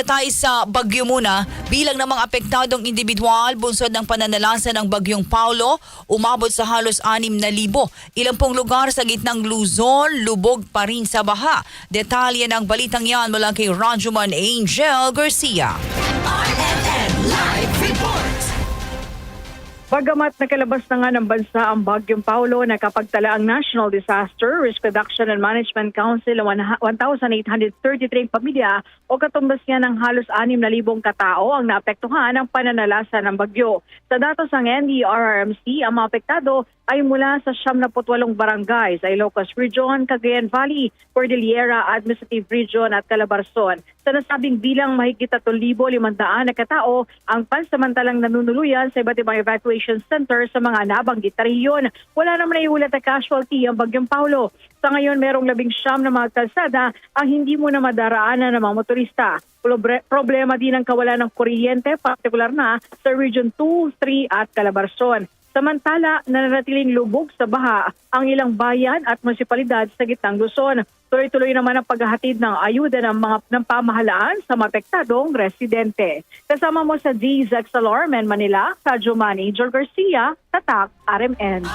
muna tayo sa bagyo muna. Bilang ng mga apektadong individual, bunsod ng pananalasan ng bagyong Paulo, umabot sa halos 6,000. Ilang pong lugar sa gitnang Luzon, lubog pa rin sa baha. Detalye ng balitang yan mula kay Rajuman Angel Garcia. Bagamat nakalabas na nga ng bansa ang Bagyong Paulo, nakapagtala ang National Disaster Risk Reduction and Management Council ng 1,833 pamilya o katumbas niya ng halos 6,000 katao ang naapektuhan ng pananalasa ng bagyo. Sa datos ng NDRRMC, ang mga apektado ay mula sa 78 barangay sa Ilocos Region, Cagayan Valley, Cordillera Administrative Region at Calabarzon. Sa nasabing bilang mahigit 3,500 na katao ang pansamantalang nanunuluyan sa iba't ibang evacuation center sa mga nabanggit na rehiyon. Wala naman naiulat na casualty ang Bagyong Paulo. Sa ngayon, merong labing siyam na mga kalsada ang hindi mo na madaraanan ng mga motorista. Proble- Problema din ang kawalan ng kuryente, partikular na sa Region 2, 3 at Calabarzon. Samantala, nananatiling lubog sa baha ang ilang bayan at munisipalidad sa gitnang Luzon. Tuloy-tuloy naman ang paghahatid ng ayuda ng mga ng pamahalaan sa mapektadong residente. Kasama mo sa DZX Alarm Manila, Radyo Manager Garcia, Tatak, RMN.